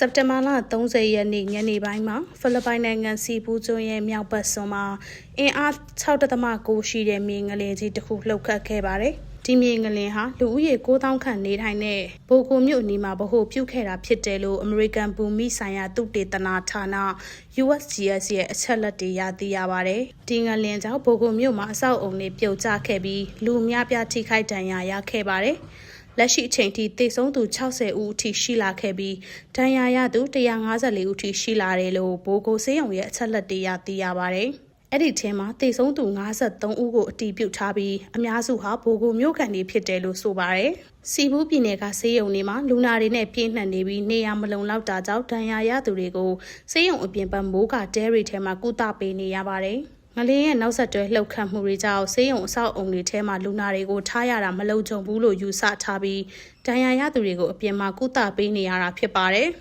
စက်တင်ဘာလ30ရက်နေ့ညနေပိုင်းမှာဖိလစ်ပိုင်နိုင်ငံစီပူးကျွန်းရဲ့မြောက်ဘက်စွန်းမှာအင်အား6.9ရှိတဲ့မြေငလင်ကြီးတစ်ခုလှုပ်ခတ်ခဲ့ပါတယ်။ဒီမြေငလင်ဟာလူဦးရေ9000ခန့်နေထိုင်တဲ့ဘိုကိုမြို့အနီးမှာဗဟိုပြုခဲ့တာဖြစ်တယ်လို့အမေရိကန်ဘူမိဆိုင်ရာသုတေသနဌာန USGS ရဲ့အချက်လက်တွေရသိရပါတယ်။ဒီငလင်ကြောင့်ဘိုကိုမြို့မှာအဆောက်အုံတွေပြုတ်ကျခဲ့ပြီးလူအများပြားထိခိုက်ဒဏ်ရာရခဲ့ပါတယ်။ လက်ရှိအချိန်ထိသေဆုံးသူ60ဦးအထိရှိလာခဲ့ပြီးဒဏ်ရာရသူ154ဦးအထိရှိလာတယ်လို့ဘိုးကိုစေးရုံရဲ့အချက်လက်တွေရသိရပါတယ်။အဲ့ဒီထဲမှာသေဆုံးသူ53ဦးကိုအတည်ပြုထားပြီးအများစုဟာဘိုးကိုမြို့ကန်တွေဖြစ်တယ်လို့ဆိုပါတယ်။စီဘူးပြည်နယ်ကစေးရုံတွေမှာလူနာတွေနဲ့ပြည့်နှက်နေပြီးနေရာမလုံလောက်တာကြောင့်ဒဏ်ရာရသူတွေကိုစေးရုံအပြင်ဘက်မိုးကတဲရီထဲမှာကုသပေးနေရပါတယ်။ ငလင်းရဲ့နောက်ဆက်တွဲလှုပ်ခတ်မှုတွေကြောင့်ဆေးရုံအဆောက်အုံတွေထဲမှာလူနာတွေကိုထားရတာမလုံခြုံဘူးလို့ယူဆထားပြီးဒဏ်ရာရသူတွေကိုအပြင်မှာကုသပေးနေရတာဖြစ်ပါတယ်။